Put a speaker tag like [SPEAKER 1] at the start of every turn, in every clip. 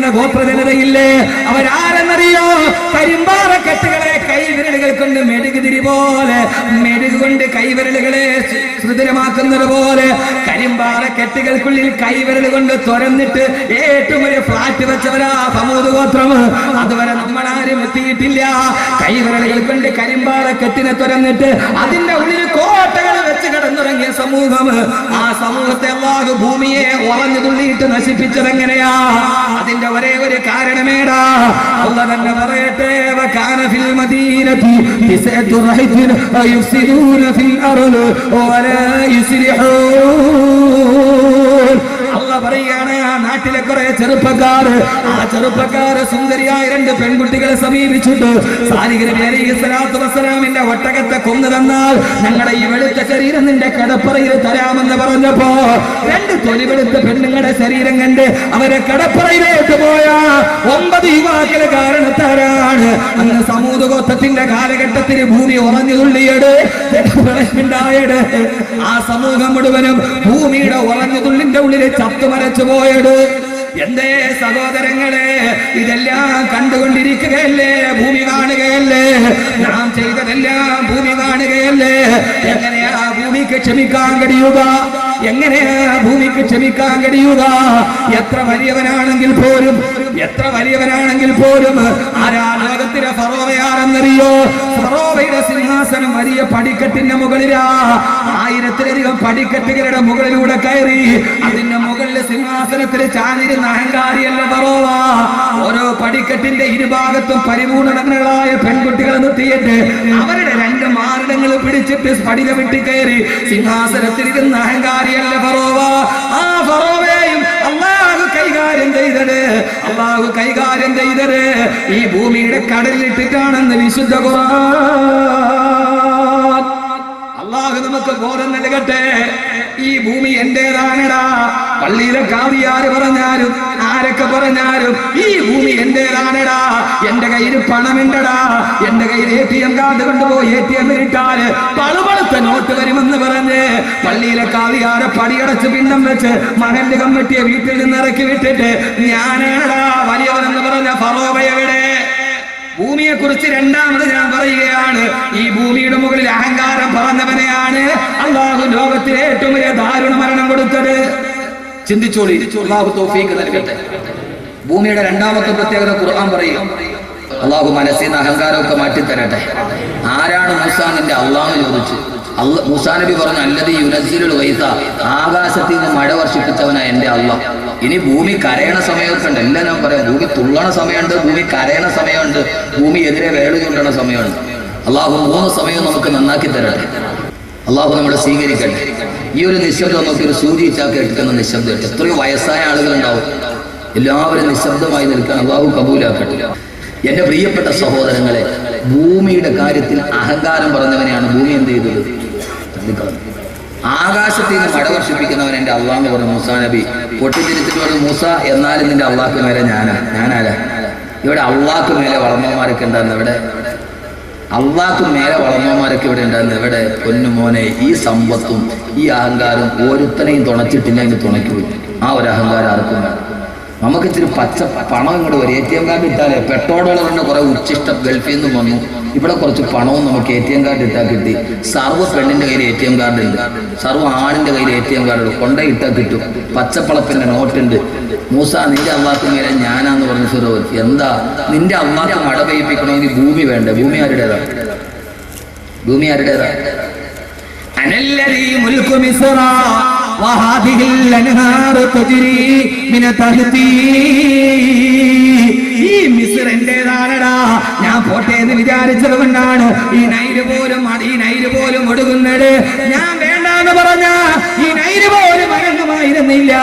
[SPEAKER 1] പറയുന്ന ഗോത്ര ജനതയില്ലേ അവരാരെന്നറിയോ? കരിമ്പാറക്കെട്ടുകൾ കൊണ്ട് മെഴുകുതിരി പോലെ മെഴുകു കൊണ്ട് കൈവിരലുകളെ സു- സുദൃഢമാക്കുന്നത് പോലെ കരിമ്പാറക്കെട്ടുകൾക്കുള്ളിൽ കൈവിരൽ കൊണ്ട് തുറന്നിട്ട് ഏറ്റവും വലിയ ഫ്ലാറ്റ് വെച്ചവരാ സമൂഹ ഗോത്രം അതുവരെ നമ്മൾ ആരും എത്തിയിട്ടില്ല. കൈവിരലുകൾ കൊണ്ട് കരിമ്പാറ കെട്ടിനെ തുറന്നിട്ട് അതിന്റെ ഉള്ളിൽ കോട്ടകൾ വെച്ച് കിടന്നുറങ്ങിയ സമൂഹം. ആ സമൂഹത്തെ ഭൂമിയെ ഉറഞ്ഞു തുള്ളിയിട്ട് നശിപ്പിച്ചത് എങ്ങനെയാ അതിന്റെ ഒരേ ഒരു കാരണമേടാ. അള്ള തന്നെ പറയട്ടെ വകാന ഫിൽ മദീനതി رحف يفسدون في الأرض ولا യുസ്ലിഹൂൻ അള്ള പറയാണ് നാട്ടിലെ കുറെ ചെറുപ്പക്കാർ ആ ചെറുപ്പക്കാർ സുന്ദരിയായ രണ്ട് പെൺകുട്ടികളെ സമീപിച്ചിട്ട് വസ്സലാമിന്റെ ഒട്ടകത്തെ കൊന്നു തന്നാൽ ഞങ്ങളുടെ ഈ വെളുത്ത ശരീരം നിന്റെ കടപ്പറയിൽ തരാമെന്ന് പറഞ്ഞപ്പോ രണ്ട് തൊലി വെളുത്ത പെണ്ണുങ്ങളുടെ ശരീരം കണ്ട് അവരെ കടപ്പറയിലേക്ക് പോയ. ഒമ്പത് യുവാക്കളെ കാരണത്താരാണ് അന്ന് സമൂഹഗോത്രത്തിന്റെ കാലഘട്ടത്തിൽ ഭൂമി ഉറഞ്ഞു തുള്ളിയത് ഉണ്ടായത് ആ സമൂഹം മുഴുവനും ഭൂമിയുടെ ഉറഞ്ഞു തുള്ളിന്റെ ഉള്ളിൽ ചത്തു ചത്തുമരച്ചു പോയത് എന്തേ സഹോദരങ്ങളെ ഇതെല്ലാം കണ്ടുകൊണ്ടിരിക്കുകയല്ലേ? ഭൂമി കാണുകയല്ലേ? നാം ചെയ്തതെല്ലാം ഭൂമി കാണുകയല്ലേ? എങ്ങനെയാ ഭൂമിക്ക് ക്ഷമിക്കാൻ കഴിയുക? എങ്ങനെയാ ഭൂമിക്ക് ക്ഷമിക്കാൻ കഴിയുക? എത്ര വലിയവനാണെങ്കിൽ പോലും എത്ര വലിയവനാണെങ്കിൽ പോലും ആരാ ലോകത്തിലെ ഫറോവയാണെന്നറിയോ? ഫറോവയുടെ സിംഹാസനം വലിയ പടിക്കെട്ടിന്റെ മുകളിലാ. ആയിരത്തിലധികം പടിക്കെട്ടുകളുടെ മുകളിലൂടെ കയറി അതിന്റെ മുകളിൽ സിംഹാസനത്തിൽ ചാനിരുന്ന അഹങ്കാരിയല്ല ഫറോവ. ഓരോ പടിക്കെട്ടിന്റെ ഇരുഭാഗത്തും പരിപൂർണങ്ങളായ പെൺകുട്ടികൾ നിർത്തിയിട്ട് അവരുടെ രണ്ട് മാറിടങ്ങൾ പിടിച്ചിട്ട് പടിക വെട്ടി കയറി സിംഹാസനത്തിൽ ഇരുന്ന അഹങ്കാരിയല്ല ഫറോവ. ആ ഫറോവയും അള്ളാഹു കൈകാര്യം ചെയ്തത്. അള്ളാഹു കൈകാര്യം ചെയ്തത് ഈ ഭൂമിയുടെ കടലിലിട്ടിട്ടാണെന്ന് വിശുദ്ധ അള്ളാഹു നമുക്ക് ബോധം നൽകട്ടെ. ഈ ഭൂമി എന്റേതാണടാ. പള്ളിയിലെ കാവിയാര് പറഞ്ഞാലും? ആരൊക്കെ പറഞ്ഞാലും? ഈ ഭൂമി എന്റേതാണടാ. എന്റെ കയ്യിൽ പണമുണ്ടടാ. എന്റെ കയ്യിൽ എ ടി എം കാർഡ് കൊണ്ടുപോയി എ ടി എം ഇട്ടാൽ പളുപളുത്ത നോട്ട് വരുമെന്ന് പറഞ്ഞ് പള്ളിയിലെ കാവിയാരെ പടിയടച്ച് പിണ്ടം വെച്ച് മകന്റെ കമ്മിറ്റിയെ വീട്ടിൽ നിന്ന് ഇറക്കി വിട്ടിട്ട് ഞാനേടാ വലിയവനെന്ന് പറഞ്ഞ ഫറോവയവിടെ ഭൂമിയെ കുറിച്ച് രണ്ടാമത് ഞാൻ പറയുകയാണ്. ഈ ഭൂമിയുടെ മുകളിൽ അഹങ്കാരം പറഞ്ഞവനെയാണ് അള്ളാഹു ലോകത്തിലെ ഏറ്റവും വലിയ ദാരുണ മരണം കൊടുത്തത്. ചിന്തിച്ചോളി. അള്ളാഹു തോഫീക്ക് നൽകട്ടെ. ഭൂമിയുടെ രണ്ടാമത്തെ പ്രത്യേകത ഖുർആൻ പറയും. അള്ളാഹു മനസ്സിൽ നിന്ന് മാറ്റി തരട്ടെ ആരാണ് മൂസാ നിന്റെ അള്ളാഹ് ചോദിച്ചു. മൂസാ പറഞ്ഞു അല്ലത് യുനസിലുൽ വൈസ ആകാശത്തിൽ നിന്ന് മഴ വർഷിപ്പിച്ചവനാ എന്റെ അള്ളാഹ് ഇനി ഭൂമി കരയണ സമയമൊക്കെ ഉണ്ട്. എല്ലാം ഞാൻ പറയാം. ഭൂമി തുള്ളണ സമയമുണ്ട് ഭൂമി കരയണ സമയമുണ്ട് ഭൂമി എതിരെ വേൾ ചൂണ്ടണ സമയമുണ്ട്. അള്ളാഹു മൂന്ന് സമയം നമുക്ക് നന്നാക്കി തരട്ടെ. അള്ളാഹു നമ്മളെ സ്വീകരിക്കട്ടെ. ഈ ഒരു നിശബ്ദം നോക്കി ഒരു സൂചി ചാക്ക് എടുക്കുന്ന നിശബ്ദം. എത്രയോ വയസ്സായ ആളുകളുണ്ടാവും. എല്ലാവരും നിശബ്ദമായി നിൽക്കാൻ അള്ളാഹു കബൂലാക്കട്ടെ. എന്റെ പ്രിയപ്പെട്ട സഹോദരങ്ങളെ ഭൂമിയുടെ കാര്യത്തിൽ അഹങ്കാരം പറഞ്ഞവനെയാണ് ഭൂമി എന്ത് ചെയ്തത്. ആകാശത്തിൽ നിന്ന് മഴ എന്റെ അള്ളാഹ് പറഞ്ഞു മൂസാ നബി. പൊട്ടിത്തിരിച്ചിട്ട് പറഞ്ഞു മൂസ എന്നാലും നിന്റെ അള്ളാഹ്ക്ക് മേലെ ഞാനാ. ഞാനാരാ? ഇവിടെ അള്ളാഹ്ക്ക് മേലെ വളർന്നമാരൊക്കെ ഉണ്ടായിരുന്നു ഇവിടെ? അള്ളാഹ്ക്ക് മേലെ വളർന്നവന്മാരൊക്കെ ഇവിടെ ഉണ്ടായിരുന്നു. ഇവിടെ പൊന്നുമോനെ ഈ സമ്പത്തും ഈ അഹങ്കാരം തുണച്ചിട്ടില്ല തുണച്ചിട്ടില്ലെങ്കിൽ തുണയ്ക്കൂ ആ ഒരു അഹങ്കാരം ആർക്കും വേണം നമുക്ക് ഇച്ചിരി പച്ച പണം ഇങ്ങോട്ട് വരും. എ ടി എം കാർഡ് ഇട്ടാലേ പെട്രോളുകൾ തന്നെ കുറേ ഉച്ചിഷ്ടം ഗൾഫിൽ നിന്നും വന്നു. ഇവിടെ കുറച്ച് പണവും നമുക്ക് എ ടി എം കാർഡ് ഇട്ടാൽ കിട്ടി. സർവ പെണ്ണിന്റെ കയ്യിൽ എ ടി എം കാർഡ് ഉണ്ട്. സർവ ആണിന്റെ കയ്യിൽ എ ടി എം കാർഡ് ഉണ്ട്. കൊണ്ട ഇട്ടാൽ കിട്ടും. പച്ചപ്പളപ്പിന്റെ നോട്ടുണ്ട് മൂസ നിന്റെ അള്ളാഹ് മേലെ ഞാനാന്ന് പറഞ്ഞ സുരവ് എന്താ? നിന്റെ അമ്മാക്ക് മട പെയ്യിപ്പിക്കണമെങ്കിൽ ഭൂമി വേണ്ട. ഭൂമി ആരുടേതാ? ഭൂമി ആരുടേതാ?
[SPEAKER 2] മുൽക്കു മിസ്റാ وهذه الأنهار تجري من تحتي ഈ മിസ്ർ എന്റേതാണടാ ഞാൻ പോട്ടെ എന്ന് വിചാരിച്ചത് കൊണ്ടാണ് ഈ നൈര് പോലും അടി- ഈ നൈര് പോലും ഒടുങ്ങുന്നത് ഞാൻ വേണ്ടാന്ന് പറഞ്ഞ ഈ നൈര് പോലും അനങ്ങുമായിരുന്നില്ല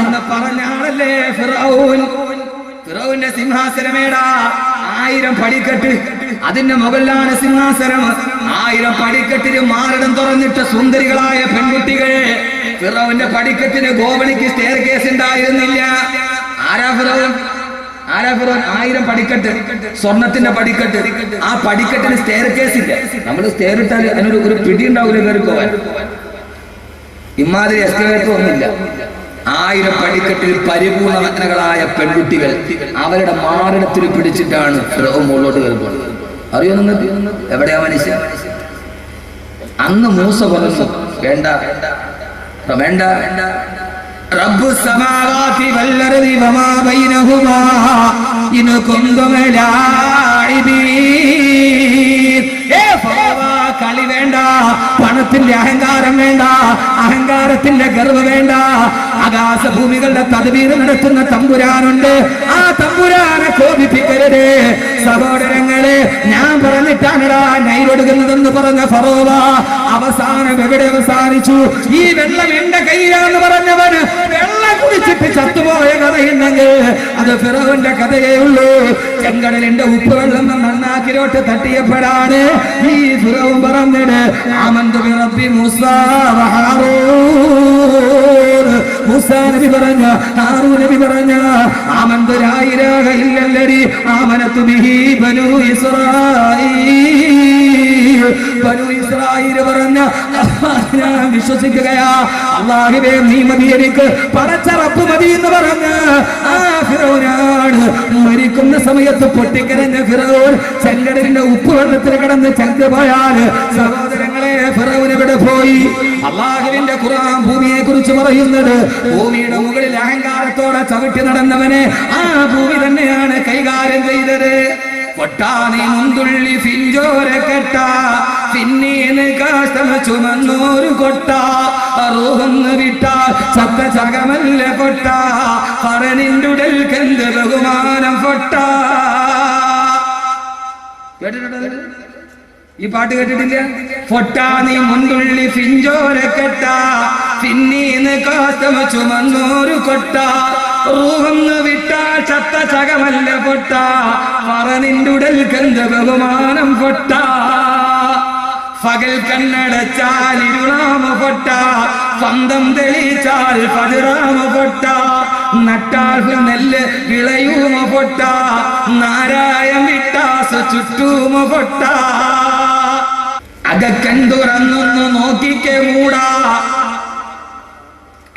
[SPEAKER 2] എന്ന് പറഞ്ഞാണല്ലേ ഫിറൗൻ ഫിറൗന്റെ സിംഹാസനമേടാ ആയിരം പടിക്കെട്ട്. അതിന്റെ മുകളിലാണ് സിംഹാസനം. ആയിരം പടിക്കെട്ടിന് മാറിടം തുറന്നിട്ട സുന്ദരികളായ പെൺകുട്ടികൾ ഫിറോവിന്റെ പടിക്കെട്ടിന് ഗോവണിക്ക് സ്റ്റെയർ കേസ് ഉണ്ടായിരുന്നില്ല. ആരാ ഫിറോൻ ആരാ ഫിറോൻ ആയിരം പടിക്കെട്ട്. സ്വർണത്തിന്റെ പടിക്കെട്ട്. ആ പടിക്കെട്ടിന് സ്റ്റെയർ കേസ് ഇല്ല. നമ്മൾ സ്റ്റെയർ ഇട്ടാൽ അതിനൊരു ഒരു പിടി ഉണ്ടാവില്ല കയറി പോവാൻ ഇമാതിരി എസ്കലേറ്റർ ഒന്നുമില്ല.
[SPEAKER 1] ആയിരം പടിക്കെട്ടിൽ പരിപൂർണ നഗ്നകളായ പെൺകുട്ടികൾ അവരുടെ മാറിടത്തിൽ പിടിച്ചിട്ടാണ് ഫിറോൻ മുകളിലോട്ട് കയറുന്നത് അറിയോ നിങ്ങൾക്ക് എവിടെയാ മനുഷ്യൻ അന്ന് മൂസ പറഞ്ഞു വേണ്ട വേണ്ട
[SPEAKER 2] رب السماوات والأرض وما بينهما إن كنتم لاعبين ഏ ഫറോവ, കളി വേണ്ട പണത്തിന്റെ അഹങ്കാരം വേണ്ട അഹങ്കാരത്തിന്റെ ഗർവ് വേണ്ട. ആകാശഭൂമികളുടെ തദ്വീർ നടത്തുന്ന തമ്പുരാനുണ്ട്. ആ തമ്പുരാനെ കോപിപ്പിക്കരുത്. സഹോദരങ്ങളെ ഞാൻ പറഞ്ഞിട്ടാണടാ നൈരൊടുക്കുന്നതെന്ന് പറഞ്ഞ ഫറോവ. അവസാനം എവിടെ അവസാനിച്ചു? ഈ വെള്ളം എന്റെ കയ്യിലാന്ന് പറഞ്ഞവന് വെള്ളം കുടിച്ചിട്ട് ചത്തുപോയ കഥയുണ്ടെങ്കിൽ അത് ഫിറോന്റെ കഥയേ ഉള്ളൂ ചെങ്കടലിന്റെ ഉപ്പുവെള്ളം നന്നാക്കിലോട്ട് തട്ടിയപ്പോഴാണ് ഈ ഫിറവും പറഞ്ഞത് ആമന്ത് റബ്ബി മൂസാ. മൂസാ നബി പറഞ്ഞ ഹാറൂ നബി പറഞ്ഞ ആമന്ത് ലാ ഇലാഹ ഇല്ലല്ലദി ആമനതു ബിഹി ബനൂ ഇസ്രായീൽ. ബനൂ ഇസ്രായേൽ പറഞ്ഞ ഞാൻ വിശ്വസിക്കുകയാ. അള്ളാഹുവേ നീ മതി എനിക്ക് പടച്ചറപ്പ് മതി എന്ന് പറഞ്ഞ് ആ മരിക്കുന്ന സമയത്ത് പൊട്ടിക്കരഞ്ഞ ഫിറോൻ ചെങ്കടലിന്റെ ഉപ്പ് വെള്ളത്തിൽ കിടന്ന് ചങ്ക് പോയാൽ സഹോദരങ്ങളെ ഫിറോൻ എവിടെ പോയി. അള്ളാഹുവിന്റെ ഖുർആൻ ഭൂമിയെ കുറിച്ച് പറയുന്നത് ഭൂമിയുടെ മുകളിൽ അഹങ്കാരത്തോടെ ചവിട്ടി നടന്നവനെ ആ ഭൂമി തന്നെയാണ് കൈകാര്യം ചെയ്തത്. പൊട്ടാനി മുന്തുള്ളി ബഹുമാനം കേട്ടിട്ടുണ്ടോ? ഈ പാട്ട് കേട്ടിട്ടില്ല? പൊട്ടാനി മുന്തുള്ളി പിഞ്ചോര കെട്ട. പിന്നീന്ന് കാത്തമ ചുമന്നൂരു കൊട്ട. റൂഹന്ന് വിട്ടാൽ ചത്ത ചകമല്ല പൊട്ട. പറനിന്റുടൽ കന്ത ബഹുമാനം പൊട്ട. പകൽ കണ്ണടച്ചാൽ ഇരുളാമ പൊട്ട. സ്വന്തം തെളിച്ചാൽ പതിറാമ പൊട്ട. നട്ടാൽ നെല്ല് വിളയൂമ പൊട്ട. നാരായം വിട്ടാസ് ചുറ്റൂമ പൊട്ട. അകക്കൻ തുറന്നൊന്ന് നോക്കിക്കെ മൂടാ.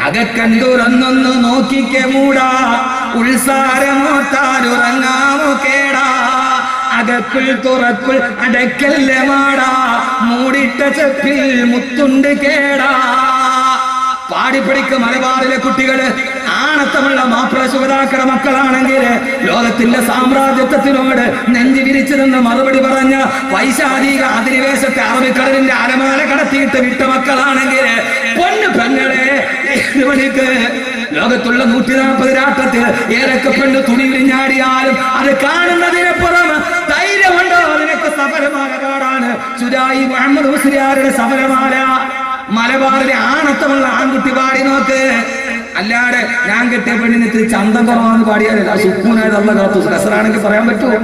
[SPEAKER 2] അകക്കൻ തുറന്നൊന്ന് നോക്കിക്കെ മൂടാ. ഉത്സാരമോത്താരുറങ്ങാമോ കേടാ. അകക്കുൾ തുറക്കുൾ അടക്കല്ല മാടാ. മൂടിട്ട ചെപ്പിൽ മുത്തുണ്ട് കേടാ. പാടിപ്പിടിക്ക് മലബാറിലെ കുട്ടികൾ ആണത്തമുള്ള മാപ്പിള മക്കളാണെങ്കിൽ ലോകത്തിന്റെ സാമ്രാജ്യത്വത്തിനോട് നെഞ്ചു വിരിച്ചു നിന്ന് മറുപടി പറഞ്ഞ വൈശാലിക അധിനിവേശത്തെ അറബിക്കടലിന്റെ അലമാല കടത്തിയിട്ട് വിട്ട മക്കളാണെങ്കിൽ പൊന്നു പെങ്ങളെ മണിക്ക് ലോകത്തുള്ള നൂറ്റി നാൽപ്പത് രാഷ്ട്രത്തിൽ ഏതൊക്കെ പെണ്ണ് തുണി വിരിഞ്ഞാടിയാലും അത് കാണുന്നതിനപ്പുറം ധൈര്യമുണ്ടോ? നിനക്ക് സഫലമായ കാടാണ് ചുരായി മുഹമ്മദ് ഹുസ്രിയാരുടെ സഫലമാല മലബാറിലെ ആണത്തമുള്ള ആൺകുട്ടി പാടി നോക്ക്. അല്ലാതെ ഞാൻ കെട്ടിയ പെണ്ണിന് ഇത്തിരി ചന്തം കുറവാന്ന് പാടിയാലേ? ആ സുക്കൂനായിട്ട് അല്ല കാത്തു. കസറാണെങ്കിൽ പറയാൻ പറ്റുമോ?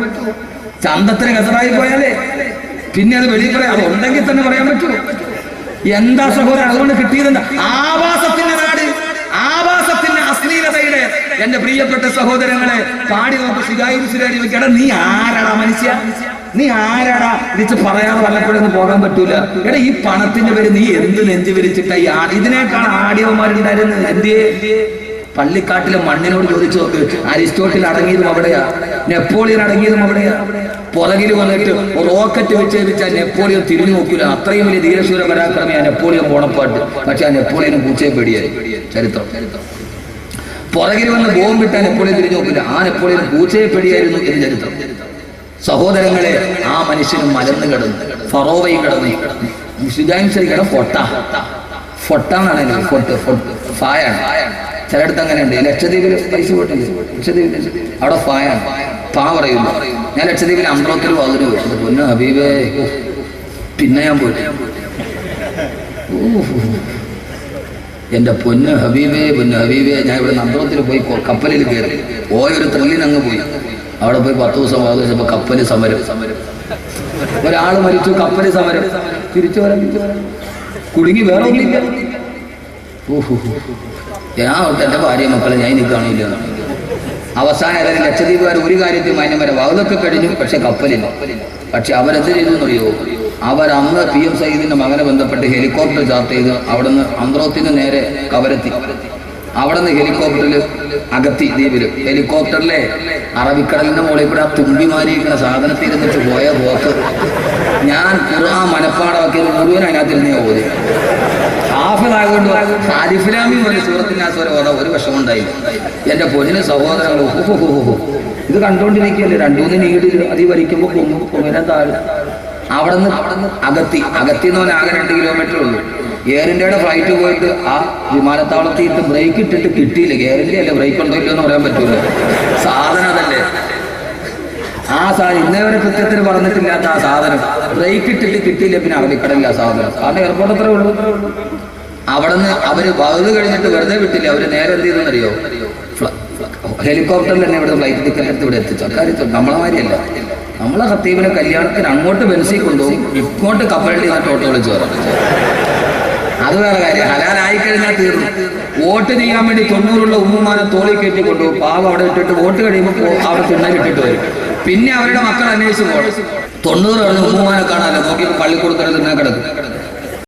[SPEAKER 2] ചന്തത്തിന് കസറായി പോയാലേ? പിന്നെ അത് വെളിയിൽ പറയാം. അത് ഉണ്ടെങ്കിൽ തന്നെ പറയാൻ പറ്റുമോ? എന്താ സഹോദരൻ അതുകൊണ്ട് കിട്ടിയതെന്താ? ആവാസത്തിന്റെ നാട് ആവാസത്തിന്റെ അശ്ലീലതയുടെ എന്റെ പ്രിയപ്പെട്ട സഹോദരങ്ങളെ പാടി നോക്കി. ശികായി ശിരാടി നീ ആരാടാ മനുഷ്യ? നീ ആരാടാ? ഇതിച്ച് പറയാതെ വല്ലപ്പോഴൊന്നും പോകാൻ പറ്റൂല. എടാ ഈ പണത്തിന്റെ പേര് നീ എന്ത് നെഞ്ചു വിരിച്ചിട്ട ഈ ആ- ഇതിനേക്കാൾ ആടിയവന്മാരുണ്ടായിരുന്നു എന്തേ പള്ളിക്കാട്ടിലെ മണ്ണിനോട് ചോദിച്ചു നോക്ക്. അരിസ്റ്റോട്ടിൽ അടങ്ങിയതും അവിടെയാ. നെപ്പോളിയൻ അടങ്ങിയതും അവിടെയാ. പുറകിൽ വന്നിട്ട് റോക്കറ്റ് വെച്ച് വെച്ചാൽ നെപ്പോളിയൻ തിരിഞ്ഞു നോക്കൂല. അത്രയും വലിയ ധീരശൂര പരാക്രമിയാ നെപ്പോളിയൻ പോണപ്പാട്ട് പക്ഷെ ആ നെപ്പോളിയനും പൂച്ചയെ പേടിയായി. ചരിത്രം. പുറകിൽ വന്ന് ബോംബിട്ടാ നെപ്പോളിയൻ തിരിഞ്ഞു നോക്കില്ല ആ നെപ്പോളിയൻ പൂച്ചയെ പേടിയായിരുന്നു എന്ന് ചരിത്രം. സഹോദരങ്ങളെ ആ മനുഷ്യനും മലന്ന് കിടന്നു. ഫറോവയും കിടന്നു. ഷുജായും ശരി പൊട്ട ഫൊട്ട എന്നാണ് ഫൊട്ട് ഫൊട്ട്. ഫായാണ്. ചിലയിടത്ത് അങ്ങനെയുണ്ട്. ലക്ഷദ്വീപിൽ പൈസ പോയിട്ടില്ല? ലക്ഷദ്വീപിൽ അവിടെ ഫായാണ്. പാ പറയുന്നു. ഞാൻ ലക്ഷദ്വീപിൽ അമ്പലത്തിൽ വന്നു പോയി. പൊന്നു ഹബീബേ. പിന്നെ ഞാൻ പോയി. എന്റെ പൊന്ന് ഹബീബേ പൊന്ന് ഹബീബേ. ഞാൻ ഇവിടെ നമ്പറത്തിൽ പോയി കപ്പലിൽ കയറി. പോയൊരു ത്രില്ലിനങ്ങ് പോയി. അവിടെ പോയി പത്ത് ദിവസം പതിനഞ്ച് ദിവസം കപ്പൽ സമരം. ഒരാൾ മരിച്ചു കപ്പൽ സമരം. തിരിച്ചു വരാൻ കുടുങ്ങി വേറെ ഞാൻ തൊട്ട് എന്റെ ഭാര്യ മക്കളെ ഞാൻ ഇനി കാണില്ല. അവസാനം ഏതായാലും ലക്ഷദ്വീപുകാർ ഒരു കാര്യത്തിൽ മാന്യം വരെ അതൊക്കെ കഴിഞ്ഞു പക്ഷെ കപ്പലില്ല. പക്ഷെ അവരെന്ത് ചെയ്തു എന്നറിയോ? അവരന്ന് പി എം സയ്യിദിന്റെ മകനെ ബന്ധപ്പെട്ട് ഹെലികോപ്റ്റർ ചാർട്ട് ചെയ്ത് അവിടുന്ന് അന്ത്രോത്തിന് നേരെ കവരത്തി.
[SPEAKER 1] അവിടെ നിന്ന് ഹെലികോപ്റ്ററിൽ അകത്തി ദ്വീപിൽ ഹെലികോപ്റ്ററിലെ അറബിക്കടലിന്റെ മുകളിൽ കൂടെ ആ തുമ്പിമാരിയിരിക്കുന്ന സാധനത്തിൽ ഇരുന്നിട്ട് പോയ പോക്ക്. ഞാൻ ഖുർആൻ മനപ്പാടമാക്കിയത് മുഴുവൻ അതിനകത്തിരുന്നേ ഓതി. ഹാഫിളായതുകൊണ്ട് ഹാരിഫിലാമി പോലെ സൂറത്തിനകത്ത് ഓതാ ഒരു വിഷമുണ്ടായില്ല എന്റെ പൊന്നിന് സഹോദരങ്ങൾ. ഇത് കണ്ടുകൊണ്ടിരിക്കുകയല്ലേ രണ്ടൂന്ന് നീടിൽ അതി വലിക്കുമ്പോൾ കൊമ്പ് കൊമ്പിനെ താഴെ അവിടെ നിന്ന് അകത്തി. അകത്തി എന്ന് പറഞ്ഞാൽ ആകെ രണ്ട് കിലോമീറ്റർ ഉള്ളൂ. എയർ ഇന്ത്യയുടെ ഫ്ലൈറ്റ് പോയിട്ട് ആ വിമാനത്താവളത്തിൽ ഇട്ട് ബ്രേക്ക് ഇട്ടിട്ട് കിട്ടിയില്ല. എയർ ഇന്ത്യ അല്ലേ ബ്രേക്ക് ഉണ്ടോ എന്ന് പറയാൻ പറ്റൂല. സാധനം അതല്ലേ? ആ സാധനം ഇന്നേ വരെ പറഞ്ഞിട്ടില്ലാത്ത ആ സാധനം. ബ്രേക്ക് ഇട്ടിട്ട് കിട്ടിയില്ല പിന്നെ അറബിക്കടലില്ല ആ സാധനം. കാരണം എയർപോർട്ട് അത്രേ ഉള്ളൂ. അവിടെ നിന്ന് അവർ വകുത് കഴിഞ്ഞിട്ട് വെറുതെ വിട്ടില്ല. അവർ നേരെ എന്ത് ചെയ്തെന്നറിയോ ഹെലികോപ്റ്ററിൽ തന്നെ ഇവിടെ ഫ്ലൈറ്റ് ടിക്കറ്റ് ഇവിടെ എത്തിച്ചു. അക്കാര്യത്തിൽ നമ്മളെ മാതിരിയല്ല. നമ്മളെ ഹത്തീബിനെ കല്യാണത്തിന് അങ്ങോട്ട് ബെൻസി കൊണ്ടുപോകും ഇങ്ങോട്ട് കപ്പലിൽ ഞാൻ ഓട്ടോ വിളിച്ചു വരാം. അത് വേറെ കാര്യം. ഹലാലായി കഴിഞ്ഞാൽ തീർന്നു. വോട്ട് ചെയ്യാൻ വേണ്ടി തൊണ്ണൂറുള്ള ഉമ്മുമാനെ തോളി കയറ്റി കൊണ്ടുപോകും. പാവം അവിടെ ഇട്ടിട്ട് വോട്ട് കഴിയുമ്പോൾ അവിടെ അവിടെ തിണ്ണലിട്ടിട്ട് വരും. പിന്നെ അവരുടെ മക്കൾ അന്വേഷിച്ച് പോകും തൊണ്ണൂറ് കഴിഞ്ഞ് ഉമ്മുമാനെ നോക്കി നോക്കിയപ്പോൾ പള്ളിക്കൂടത്തിന് തിന്നാൻ കിടക്കും.